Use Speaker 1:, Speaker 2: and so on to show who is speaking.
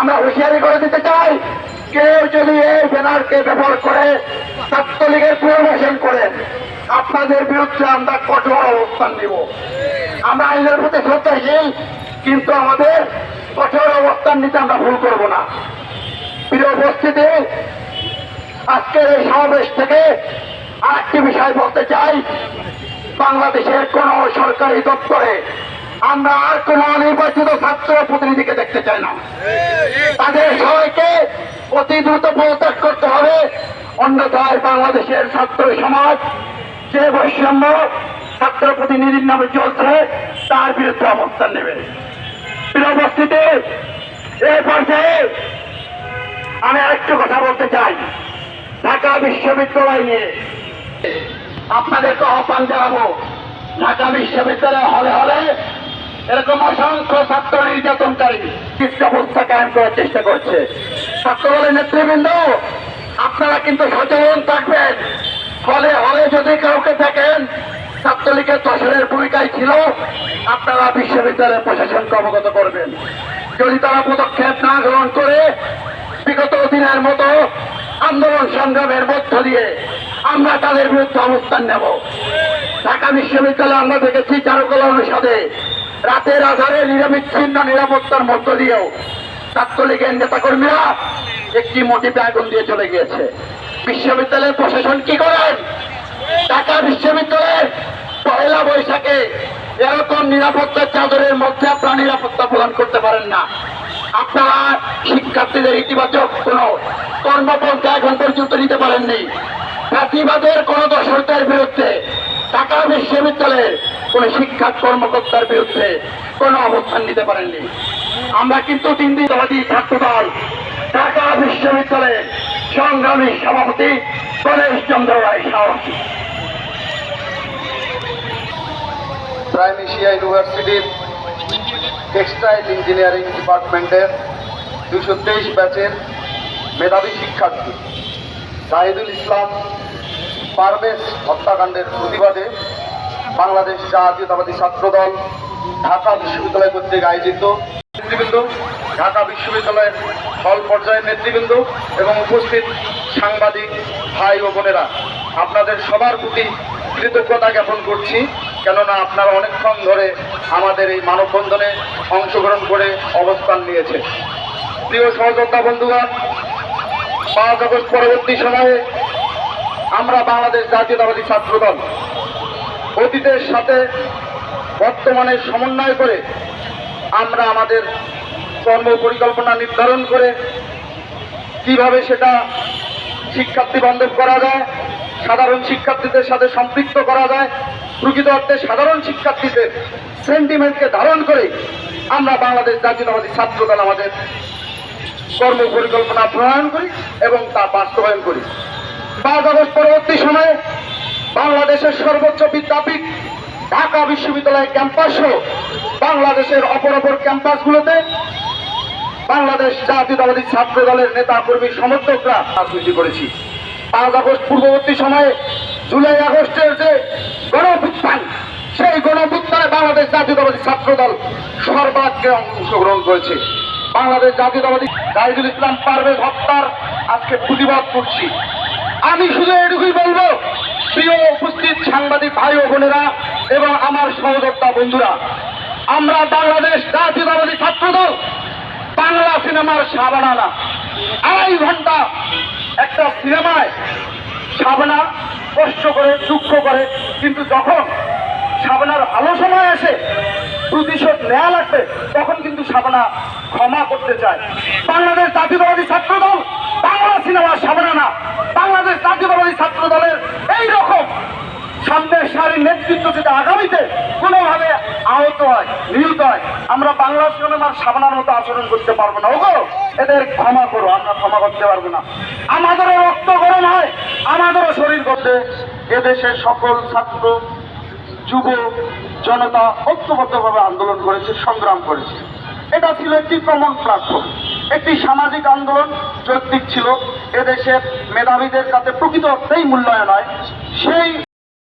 Speaker 1: আমরা হুঁশিয়ারি করে দিতে চাই, কেউ যদি এই ব্যানারকে ব্যবহার করে ছাত্রলীগের প্রমোশন করেন আপনাদের বিরুদ্ধে আমরা কঠোর অবস্থান নিব। আমরা আইনের প্রতি শ্রদ্ধাশীল, কিন্তু আমাদের কঠোর অবস্থান নিতে আমরা ভুল করব না। প্রিয় উপস্থিতি, আজকের এই সমাবেশ থেকে আরেকটি বিষয় বলতে চাই। বাংলাদেশের কোন সরকারি দপ্তরে আমরা আর কোন অনির্বাচিত ছাত্র প্রতিনিধিকে দেখতে চাই না। তাদের সবাইকে অতি দ্রুত পদত্যাগ করতে হবে। অন্যথায় বাংলাদেশের ছাত্র সমাজ যে বৈষম্য ছাত্র প্রতিনিধির নামে চলছে, তার বিরুদ্ধে অবস্থান নেবে। উপস্থিতি এই পর্যায়ে আমি আরেকটু কথা বলতে চাই। ঢাকা বিশ্ববিদ্যালয় নিয়ে আপনাদেরকে আহ্বান জানাব। ঢাকা বিশ্ববিদ্যালয় হলে হলে এরকম অসংখ্য ছাত্র নির্যাতনকারী অবস্থা কায়েম করার চেষ্টা করছে। ছাত্রদলের নেতৃবৃন্দ, আপনারা কিন্তু সচেতন থাকবেন। হলে হলে যদি কাউকে দেখেন, ছাত্রলীগের দশরের ভূমিকায় ছিল, আপনারা বিশ্ববিদ্যালয়ের প্রশাসনকে অবগত করবেন। যদি তারা পদক্ষেপ না গ্রহণ করে, বিগত দিনের মতো আন্দোলন সংগ্রামের মধ্য দিয়ে আমরা তাদের বিরুদ্ধে অবস্থান নেব। ঢাকা বিশ্ববিদ্যালয়ে আমরা দেখেছি চারুকলা অনুষদে রাতের আধারে নিরবিচ্ছিন্ন নিরাপত্তার মধ্য দিয়েও ছাত্রলীগের নেতাকর্মীরা একটি মোটিভে আগুন দিয়ে চলে গিয়েছে। বিশ্ববিদ্যালয়ের প্রশাসন কি করেন? ঢাকা বিশ্ববিদ্যালয়ের পয়লা বৈশাখে এরকম নিরাপত্তার চাদরের মধ্যে আপনারা নিরাপত্তা প্রদান করতে পারেন না। আপনারা শিক্ষার্থীদের ইতিবাচক কোন কর্মপন্থা এখন পর্যন্ত নিতে পারেননি। জাতিবাদের কোন দর্শকদের বিরুদ্ধে ঢাকা বিশ্ববিদ্যালয়ের কোন শিক্ষা কর্মকর্তার বিরুদ্ধে কোনো অবস্থান নিতে পারেননি। আমরা কিন্তু তিন দিনবাদী ছাত্র দল, ঢাকা বিশ্ববিদ্যালয়ের সংগ্রামী সভাপতি গণেশ চন্দ্র রায় সাহসী।
Speaker 2: প্রাইম এশিয়া ইউনিভার্সিটির টেক্সটাইল ইঞ্জিনিয়ারিং ডিপার্টমেন্টের দুশো তেইশ ব্যাচের মেধাবী শিক্ষার্থী, জাহিদুল ইসলাম পারভেজ হত্যাকাণ্ডের প্রতিবাদে বাংলাদেশ জাতীয়তাবাদী ছাত্রদল ঢাকা বিশ্ববিদ্যালয় কর্তৃক আয়োজিত নেতৃবৃন্দ, ঢাকা বিশ্ববিদ্যালয়ের হল পর্যায়ের নেতৃবৃন্দ এবং উপস্থিত সাংবাদিক ভাই ও বোনেরা, আপনাদের সবার প্রতি কৃতজ্ঞতা জ্ঞাপন করছি, কেননা আপনারা অনেকক্ষণ ধরে আমাদের এই মানববন্ধনে অংশগ্রহণ করে অবস্থান নিয়েছে প্রিয় সহযোদ্ধা বন্ধুগণ, পাঁচ আগস্ট পরবর্তী সময়ে আমরা বাংলাদেশ জাতীয়তাবাদী ছাত্রদল অতীতের সাথে বর্তমানে সমন্বয় করে আমরা আমাদের কর্ম পরিকল্পনা নির্ধারণ করে কীভাবে সেটা শিক্ষার্থী বান্ধব করা যায়, সাধারণ শিক্ষার্থীদের সাথে সম্পৃক্ত করা যায়, প্রকৃত অর্থে সাধারণ শিক্ষার্থীদের সেন্টিমেন্টকে ধারণ করে আমরা বাংলাদেশ জাতীয়তাবাদী ছাত্রদল আমাদের কর্ম পরিকল্পনা প্রণয়ন করি এবং তা বাস্তবায়ন করি। পাঁচ আগস্ট পরবর্তী সময়ে বাংলাদেশের সর্বোচ্চ বিদ্যাপীঠ ঢাকা বিশ্ববিদ্যালয় ক্যাম্পাস বাংলাদেশের অপর অপর ক্যাম্পাসগুলোতে বাংলাদেশ জাতীয়তাবাদী ছাত্র দলের নেতা কর্মী সমর্থকরা রাজনীতি করেছি। পাঁচ আগস্ট পূর্ববর্তী সময়ে জুলাই আগস্টের যে গণভুত্থান, সেই গণভুত্থানে বাংলাদেশ জাতীয়তাবাদী ছাত্র দল সর্বাগ্রে অংশগ্রহণ করেছে। বাংলাদেশ জাতীয়তাবাদী জাহিদুল ইসলাম পারভেজ হত্যার আজকে প্রতিবাদ করছি আমি শুধু এটুকুই বলব, প্রিয় উপস্থিত সাংবাদিক ভাই ও বোনেরা এবং আমার সহযোদ্ধা বন্ধুরা, আমরা বাংলাদেশ জাতীয়তাবাদী ছাত্রদল, বাংলা সিনেমার সাবানা আড়াই ঘণ্টা একটা সিনেমায় সাবানা কষ্ট করে, দুঃখ করে, কিন্তু যখন সাবানার ভালো সময় আসে, প্রতিশোধ নেওয়া লাগবে, তখন কিন্তু সাবানা ক্ষমা করতে চায়। বাংলাদেশ জাতীয়তাবাদী ছাত্র দল বাংলা সিনেমার সাবানা না বাংলাদেশ জাতীয়তাবাদী ছাত্র দলের এই রকম সামনের সারির নেতৃত্ব যদি আগামীতে কোনোভাবে আহত হয়, নিহত হয়, আমরা বাংলা সিনেমার সাবানার মতো আচরণ করতে পারব না। ওগো, এদের ক্ষমা করো, আমরা ক্ষমা করতে পারব না। আমাদেরও রক্ত গরম হয়, আমাদেরও শরীর করতে এদেশের সকল ছাত্র, যুব জনতা ঐক্যবদ্ধভাবে আন্দোলন করেছে, সংগ্রাম করেছে। এটা ছিল একটি কমন প্ল্যাটফর্ম একটি সামাজিক আন্দোলন, যৌক্তিক ছিল। এদেশের মেধাবীদের কাছে প্রকৃত অর্থেই মূল্যায়ন হয়। সেই